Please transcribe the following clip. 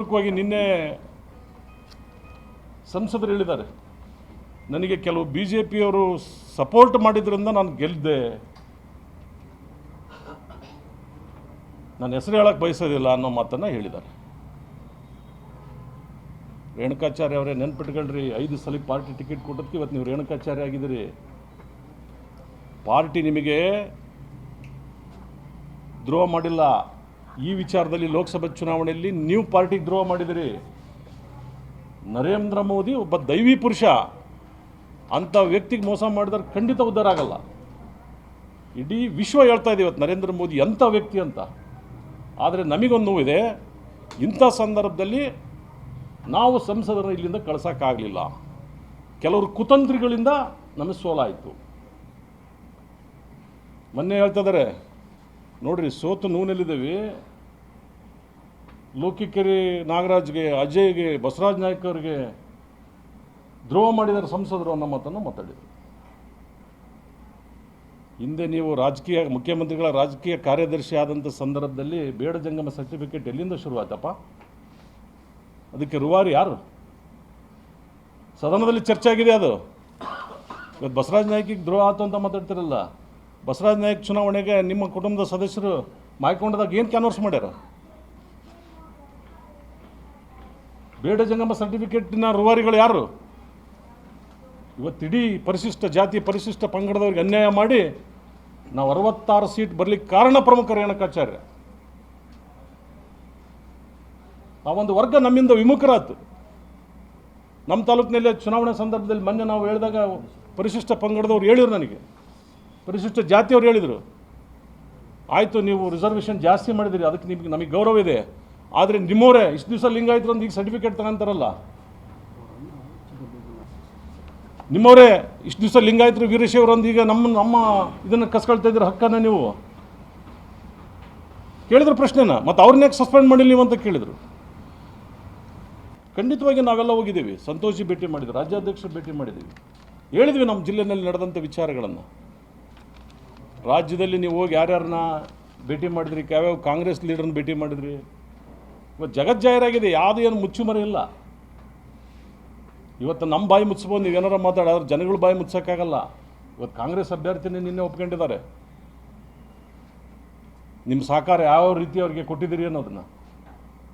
ಪೂರ್ವಕವಾಗಿ ನಿನ್ನೆ ಸಂಸದರು ಹೇಳಿದ್ದಾರೆ. ನನಗೆ ಕೆಲವು ಬಿ ಜೆ ಪಿಯವರು ಸಪೋರ್ಟ್ ಮಾಡಿದ್ರಿಂದ ನಾನು ಗೆಲ್ಲದೆ ನಾನು ಹೆಸರು ಹೇಳಕ್ಕೆ ಬಯಸೋದಿಲ್ಲ ಅನ್ನೋ ಮಾತನ್ನು ಹೇಳಿದ್ದಾರೆ. ರೇಣುಕಾಚಾರ್ಯ ಅವರೇ ನೆನ್ಪಿಟ್ಕೊಳ್ರಿ ಐದು ಸಲ ಪಾರ್ಟಿ ಟಿಕೆಟ್ ಕೊಟ್ಟದಕ್ಕೆ ಇವತ್ತು ನೀವು ರೇಣುಕಾಚಾರ್ಯ ಆಗಿದ್ದೀರಿ. ಪಾರ್ಟಿ ನಿಮಗೆ ದ್ರೋಹ ಮಾಡಿಲ್ಲ. ಈ ವಿಚಾರದಲ್ಲಿ ಲೋಕಸಭೆ ಚುನಾವಣೆಯಲ್ಲಿ ನೀವು ಪಾರ್ಟಿ ದ್ರೋಹ ಮಾಡಿದಿರಿ. ನರೇಂದ್ರ ಮೋದಿ ಒಬ್ಬ ದೈವಿ ಪುರುಷ. ಅಂಥ ವ್ಯಕ್ತಿಗೆ ಮೋಸ ಮಾಡಿದ್ರೆ ಖಂಡಿತ ಉದ್ಧಾರ ಆಗಲ್ಲ. ಇಡೀ ವಿಶ್ವ ಹೇಳ್ತಾ ಇದೆ ಇವತ್ತು ನರೇಂದ್ರ ಮೋದಿ ಎಂಥ ವ್ಯಕ್ತಿ ಅಂತ. ಆದರೆ ನಮಗೊಂದು ನೋವಿದೆ ಇಂಥ ಸಂದರ್ಭದಲ್ಲಿ ನಾವು ಸಂಸದರನ್ನು ಇಲ್ಲಿಂದ ಕಳ್ಸೋಕ್ಕಾಗಲಿಲ್ಲ ಕೆಲವರು ಕುತಂತ್ರಿಗಳಿಂದ ನಮಗೆ ಸೋಲಾಯಿತು. ಮೊನ್ನೆ ಹೇಳ್ತಾ ಇದ್ದಾರೆ ನೋಡ್ರಿ, ಸೋತು ನೋವಿನಲ್ಲಿದ್ದೀವಿ ಲೋಕಿಕೆರೆ ನಾಗರಾಜ್ಗೆ, ಅಜಯ್ಗೆ, ಬಸವರಾಜ್ ನಾಯ್ಕ ಅವರಿಗೆ ದ್ರೋಹ ಮಾಡಿದ್ದಾರೆ ಸಂಸದರು ಅನ್ನೋ ಮಾತನ್ನು ಮಾತಾಡಿದರು. ಹಿಂದೆ ನೀವು ರಾಜಕೀಯ, ಮುಖ್ಯಮಂತ್ರಿಗಳ ರಾಜಕೀಯ ಕಾರ್ಯದರ್ಶಿ ಆದಂಥ ಸಂದರ್ಭದಲ್ಲಿ ಬೇಡ ಜಂಗಮ ಸರ್ಟಿಫಿಕೇಟ್ ಎಲ್ಲಿಂದ ಶುರುವಾಯ್ತಪ್ಪ? ಅದಕ್ಕೆ ರೂವಾರಿ ಯಾರು? ಸದನದಲ್ಲಿ ಚರ್ಚೆ ಆಗಿದೆ ಅದು. ಇವತ್ತು ಬಸವರಾಜ ನಾಯ್ಕಿಗೆ ದ್ರೋಹ ಆಯ್ತು ಅಂತ ಮಾತಾಡ್ತಿರಲ್ಲ. ಬಸವರಾಜ್ ನಾಯಕ್ ಚುನಾವಣೆಗೆ ನಿಮ್ಮ ಕುಟುಂಬದ ಸದಸ್ಯರು ಮಾಯ್ಕೊಂಡದಾಗ ಏನು ಕ್ಯಾನ್ವರ್ಸ್ ಮಾಡ್ಯಾರ? ಬೇಡ ಜಂಗಮ ಸರ್ಟಿಫಿಕೇಟ್ನ ರೂವಾರಿಗಳು ಯಾರು? ಇವತ್ತಿಡೀ ಪರಿಶಿಷ್ಟ ಜಾತಿ, ಪರಿಶಿಷ್ಟ ಪಂಗಡದವ್ರಿಗೆ ಅನ್ಯಾಯ ಮಾಡಿ ನಾವು ಅರವತ್ತಾರು ಸೀಟ್ ಬರಲಿಕ್ಕೆ ಕಾರಣ ಪ್ರಮುಖ ರೇಣಕಾಚಾರ್ಯ. ಆ ಒಂದು ವರ್ಗ ನಮ್ಮಿಂದ ವಿಮುಖರಾತು ನಮ್ಮ ತಾಲೂಕಿನಲ್ಲೇ ಚುನಾವಣೆ ಸಂದರ್ಭದಲ್ಲಿ ಮೊನ್ನೆ ನಾವು ಹೇಳಿದಾಗ ಪರಿಶಿಷ್ಟ ಪಂಗಡದವ್ರು ಹೇಳಿದ್ರು ನನಗೆ. ಪರಿಶಿಷ್ಟ ಜಾತಿಯವರು ಹೇಳಿದರು. ಆಯಿತು, ನೀವು ರಿಸರ್ವೇಷನ್ ಜಾಸ್ತಿ ಮಾಡಿದಿರಿ, ಅದಕ್ಕೆ ನಿಮಗೆ ನಮಗೆ ಗೌರವ ಇದೆ. ಆದರೆ ನಿಮ್ಮವರೇ, ಇಷ್ಟು ದಿವಸ ಲಿಂಗಾಯಿತು ಅಂತ ಈಗ ಸರ್ಟಿಫಿಕೇಟ್ ತಗೊಂತಾರಲ್ಲ. ನಿಮ್ಮವರೇ, ಇಷ್ಟು ದಿವಸ ಲಿಂಗಾಯತರು ವೀರಶೈವರಂದು ಈಗ ನಮ್ಮ ನಮ್ಮ ಇದನ್ನು ಕಸ್ಕೊಳ್ತಾ ಇದ್ದೀರ ಹಕ್ಕನ್ನ ನೀವು. ಕೇಳಿದ್ರು ಪ್ರಶ್ನೆನ, ಮತ್ತು ಅವ್ರನ್ನ ಯಾಕೆ ಸಸ್ಪೆಂಡ್ ಮಾಡಿಲ್ಲ ನೀವು ಅಂತ ಕೇಳಿದರು. ಖಂಡಿತವಾಗಿ ನಾವೆಲ್ಲ ಹೋಗಿದ್ದೀವಿ. ಸಂತೋಷಿ ಭೇಟಿ ಮಾಡಿದ್ವಿ ರಾಜ್ಯಾಧ್ಯಕ್ಷರು ಭೇಟಿ ಮಾಡಿದ್ದೀವಿ ಹೇಳಿದ್ವಿ ನಮ್ಮ ಜಿಲ್ಲೆಯಲ್ಲಿ ನಡೆದಂಥ ವಿಚಾರಗಳನ್ನು. ರಾಜ್ಯದಲ್ಲಿ ನೀವು ಹೋಗಿ ಯಾರ್ಯಾರನ್ನ ಭೇಟಿ ಮಾಡಿದ್ರಿ, ಯಾವ್ಯಾವ ಕಾಂಗ್ರೆಸ್ ಲೀಡರ್ನ ಭೇಟಿ ಮಾಡಿದ್ರಿ? ಇವತ್ತು ಜಗಜ್ಜಾಹೀರಾಗಿದೆ ಯಾವುದು ಏನು ಮುಚ್ಚುಮರೆ ಇಲ್ಲ. ಇವತ್ತು ನಮ್ಮ ಬಾಯಿ ಮುಚ್ಚಬೋದು ನೀವು ಏನಾರ ಮಾತಾಡೋದ್ರೆ ಜನಗಳು ಬಾಯಿ ಮುಚ್ಚೋಕ್ಕಾಗಲ್ಲ ಇವತ್ತು ಕಾಂಗ್ರೆಸ್ ಅಭ್ಯರ್ಥಿನೇ ನಿನ್ನೆ ಒಪ್ಕೊಂಡಿದ್ದಾರೆ. ನಿಮ್ಮ ಸಹಕಾರ ಯಾವ ರೀತಿ ಅವ್ರಿಗೆ ಕೊಟ್ಟಿದ್ದೀರಿ ಅನ್ನೋದನ್ನು.